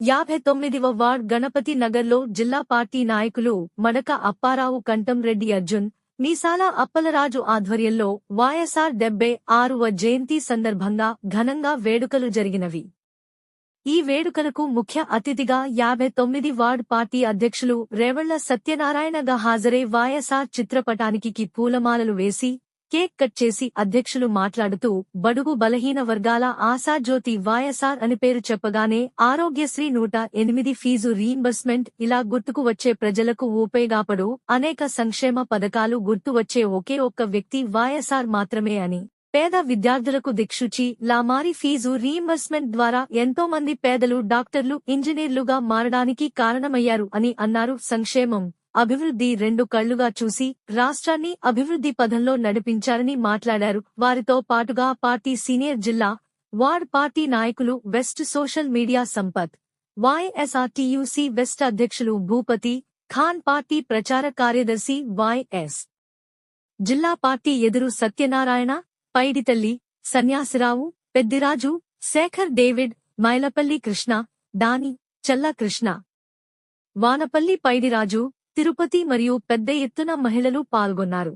యాభై తొమ్మిదివ వార్డ్ గణపతి నగర్లో జిల్లా పార్టీ నాయకులు మడక అప్పారావు కంటంరెడ్డి అర్జున్ మీసాల అప్పలరాజు ఆధ్వర్యంలో వైఎస్ఆర్ డెబ్బై ఆరువ జయంతి సందర్భంగా ఘనంగా వేడుకలు జరిగినవి. ఈ వేడుకలకు ముఖ్య అతిథిగా యాభై తొమ్మిది వార్డ్ పార్టీ అధ్యక్షులు రేవళ్ళ సత్యనారాయణగా హాజరై వైఎస్ఆర్ చిత్రపటానికి కి పూలమాలలు వేసి కేక్ కట్ చేసి అధ్యక్షులు మాట్లాడుతూ బడుగు బలహీన వర్గాల ఆశాజ్యోతి వాయసార్ అని పేరు చెప్పగానే ఆరోగ్యశ్రీ నూట ఎనిమిది ఫీజు రీఇంబర్స్మెంట్ ఇలా గుర్తుకు వచ్చే ప్రజలకు ఉపయోగపడు అనేక సంక్షేమ పథకాలు గుర్తు వచ్చే ఒకే ఒక్క వ్యక్తి వాయసార్ మాత్రమే అని పేద విద్యార్థులకు దిక్షుచి లామారి ఫీజు రీఇంబర్స్మెంట్ ద్వారా ఎంతో మంది పేదలు డాక్టర్లు ఇంజనీర్లుగా మారడానికి కారణమయ్యారు అని అన్నారు సంక్షేమం అభివృద్ధి రెండు కళ్ళుగా చూసి రాష్ట్రాన్ని అభివృద్ధి పథంలో నడిపించారని మాట్లాడారు. వారితో పాటుగా పార్టీ సీనియర్ జిల్లా వార్డ్ పార్టీ నాయకులు west social media Sampath YSRTUC west అధ్యక్షులు భూపతి ఖాన్ పార్టీ ప్రచార కార్యదర్శి వైఎస్ జిల్లా పార్టీ ఎదురు సత్యనారాయణ పైడితల్లి సన్యాసిరావు పెద్దిరాజు శేఖర్ డేవిడ్ మైలపల్లి కృష్ణ దాని చల్ల కృష్ణ వానపల్లి పైడిరాజు తిరుపతి మరియు పెద్ద ఎత్తున మహిళలు పాల్గొన్నారు.